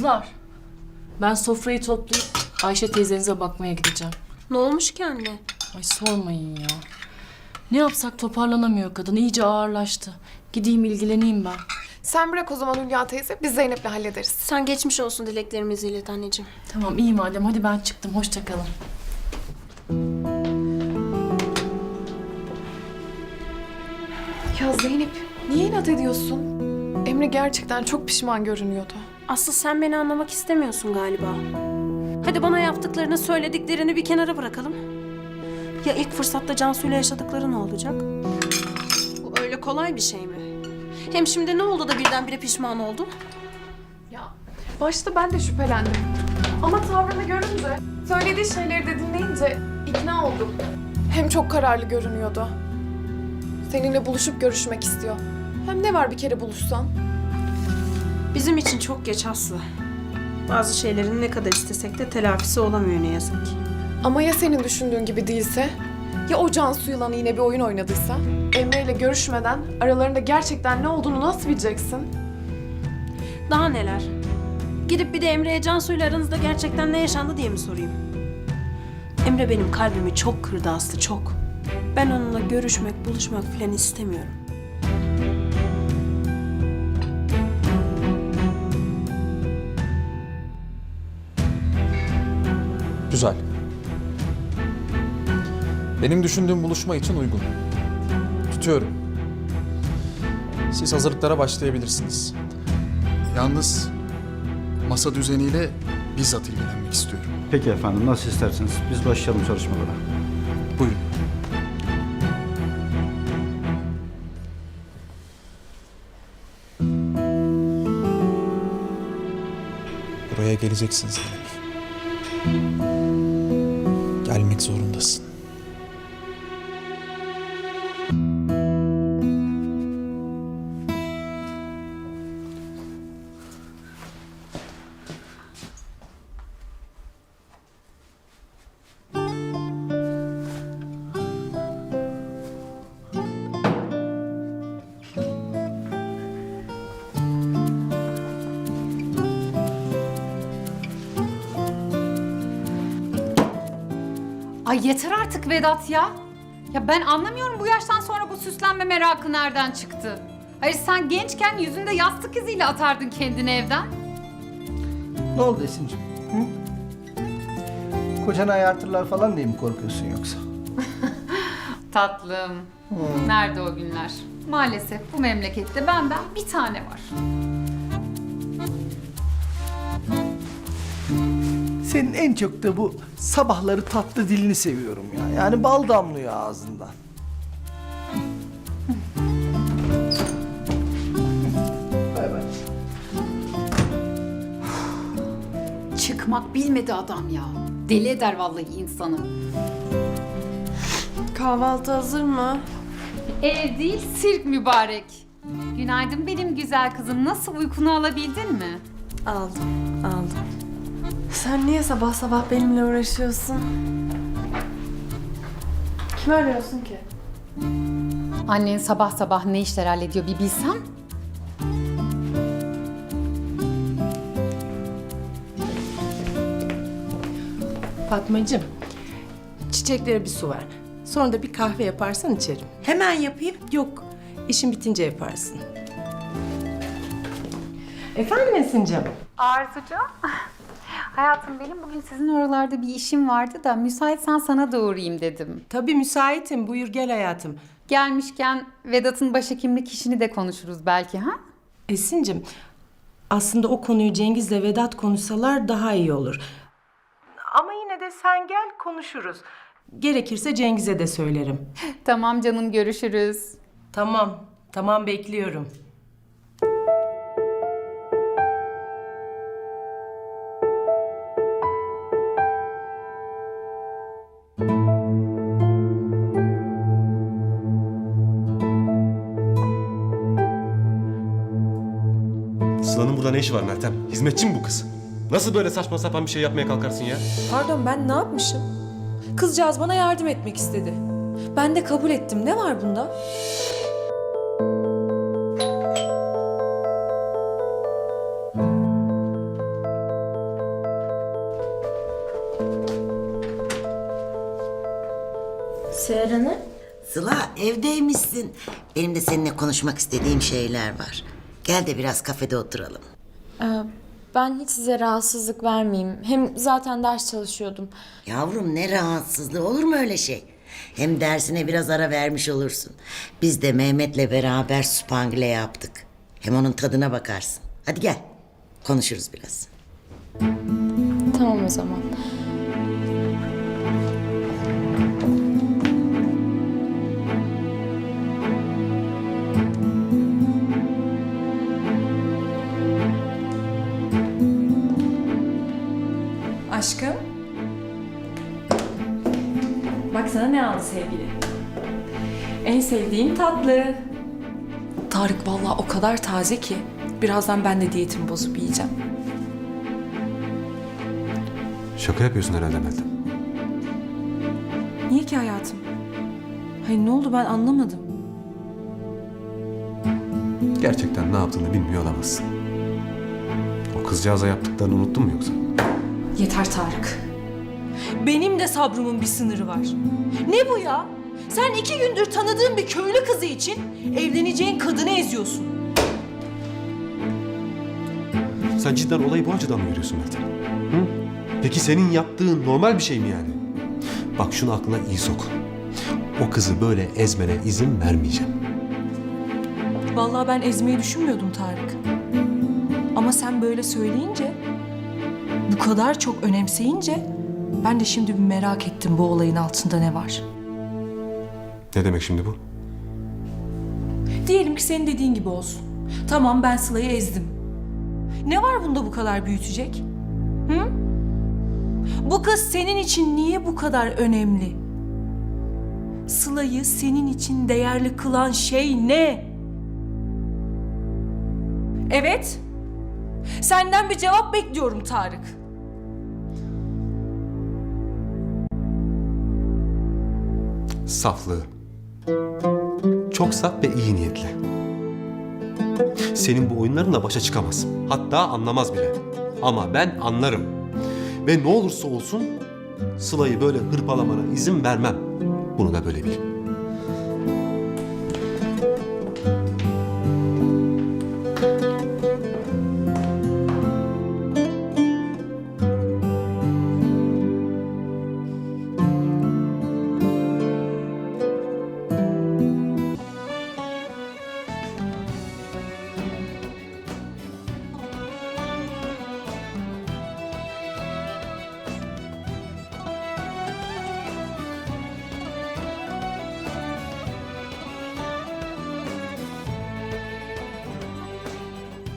Kızlar, ben sofrayı toplayıp Ayşe teyzenize bakmaya gideceğim. Ne olmuş ki anne? Ay sormayın ya. Ne yapsak toparlanamıyor kadın. iyice ağırlaştı. Gideyim ilgileneyim ben. Sen bırak o zaman Hülya teyze, biz Zeynep'le hallederiz. Sen geçmiş olsun dileklerimizi ilet anneciğim. Tamam iyi madem. Hadi ben çıktım. Hoşça kalın. Ya Zeynep, niye inat ediyorsun? Emre gerçekten çok pişman görünüyordu. Aslı sen beni anlamak istemiyorsun galiba. Hadi bana yaptıklarını, söylediklerini bir kenara bırakalım. Ya ilk fırsatta Cansu'yla yaşadıkları ne olacak? Bu öyle kolay bir şey mi? Hem şimdi ne oldu da birdenbire pişman oldun? Ya başta ben de şüphelendim. Ama tavrını görünce, söylediği şeyleri de dinleyince ikna oldum. Hem çok kararlı görünüyordu. Seninle buluşup görüşmek istiyor. Hem ne var bir kere buluşsan? Bizim için çok geç Aslı. Bazı şeylerin ne kadar istesek de telafisi olamıyor ne yazık ki. Ama ya senin düşündüğün gibi değilse? Ya o Cansu yılanı yine bir oyun oynadıysa? Emre ile görüşmeden aralarında gerçekten ne olduğunu nasıl bileceksin? Daha neler? Gidip bir de Emre'ye Cansu'yla aranızda gerçekten ne yaşandı diye mi sorayım? Emre benim kalbimi çok kırdı Aslı çok. Ben onunla görüşmek, buluşmak falan istemiyorum. Güzel. Benim düşündüğüm buluşma için uygun. Tutuyorum. Siz hazırlıklara başlayabilirsiniz. Yalnız masa düzeniyle bizzat ilgilenmek istiyorum. Peki efendim nasıl isterseniz biz başlayalım çalışmalara. Buyurun. Buraya geleceksin Zeynep. Zorundasın. Ay yeter artık Vedat ya. Ya ben anlamıyorum bu yaştan sonra bu süslenme merakı nereden çıktı? Hayır sen gençken yüzünde yastık iziyle atardın kendini evden. Ne oldu Esin'cim? Hı? Kocanı ayartırlar falan diye mi korkuyorsun yoksa? Tatlım. Nerede o günler? Maalesef bu memlekette benden bir tane var. Senin en çok da bu sabahları tatlı dilini seviyorum ya. Yani bal damlıyor ağzından. Bay bay. Çıkmak bilmedi adam ya. Deli eder vallahi insanı. Kahvaltı hazır mı? Ev değil sirk mübarek. Günaydın benim güzel kızım. Nasıl uykunu alabildin mi? Aldım, aldım. Sen niye sabah sabah benimle uğraşıyorsun? Kimi arıyorsun ki? Annen sabah sabah ne işler hallediyor bir bilsen. Fatmacığım, çiçeklere bir su ver. Sonra da bir kahve yaparsan içerim. Hemen yapayım. Yok, işin bitince yaparsın. Efendim Esin'cim? Arzucuğum. Hayatım benim bugün sizin oralarda bir işim vardı da müsaitsen sana da uğrayayım dedim. Tabii müsaitim, buyur gel hayatım. Gelmişken Vedat'ın başhekimlik işini de konuşuruz belki ha? Esin'cim, aslında o konuyu Cengiz'le Vedat konuşsalar daha iyi olur. Ama yine de sen gel konuşuruz. Gerekirse Cengiz'e de söylerim. Tamam canım görüşürüz. Tamam, tamam bekliyorum. burada ne işi var Meltem? Hizmetçi mi bu kız? Nasıl böyle saçma sapan bir şey yapmaya kalkarsın ya? Pardon ben ne yapmışım? Kızcağız bana yardım etmek istedi. Ben de kabul ettim. Ne var bunda? Seher Hanım. Sıla evdeymişsin. Benim de seninle konuşmak istediğim şeyler var. Gel de biraz kafede oturalım. Ee, ben hiç size rahatsızlık vermeyeyim. Hem zaten ders çalışıyordum. Yavrum ne rahatsızlığı olur mu öyle şey? Hem dersine biraz ara vermiş olursun. Biz de Mehmet'le beraber süpangile yaptık. Hem onun tadına bakarsın. Hadi gel. Konuşuruz biraz. Tamam o zaman. Aşkım. Bak sana ne aldı sevgili. En sevdiğin tatlı. Tarık vallahi o kadar taze ki birazdan ben de diyetimi bozup yiyeceğim. Şaka yapıyorsun herhalde Meltem. Niye ki hayatım? Hayır ne oldu ben anlamadım. Gerçekten ne yaptığını bilmiyor olamazsın. O kızcağıza yaptıklarını unuttun mu yoksa? Yeter Tarık. Benim de sabrımın bir sınırı var. Ne bu ya? Sen iki gündür tanıdığın bir köylü kızı için evleneceğin kadını eziyorsun. Sen cidden olayı bu açıdan mı görüyorsun Meltem? Hı? Peki senin yaptığın normal bir şey mi yani? Bak şunu aklına iyi sok. O kızı böyle ezmene izin vermeyeceğim. Vallahi ben ezmeyi düşünmüyordum Tarık. Ama sen böyle söyleyince, bu kadar çok önemseyince ben de şimdi bir merak ettim bu olayın altında ne var. Ne demek şimdi bu? Diyelim ki senin dediğin gibi olsun. Tamam ben Sıla'yı ezdim. Ne var bunda bu kadar büyütecek? Hı? Bu kız senin için niye bu kadar önemli? Sıla'yı senin için değerli kılan şey ne? Evet. Senden bir cevap bekliyorum Tarık. Saflığı. Çok saf ve iyi niyetli. Senin bu oyunlarınla başa çıkamaz. Hatta anlamaz bile. Ama ben anlarım. Ve ne olursa olsun Sıla'yı böyle hırpalamana izin vermem. Bunu da böyle bil.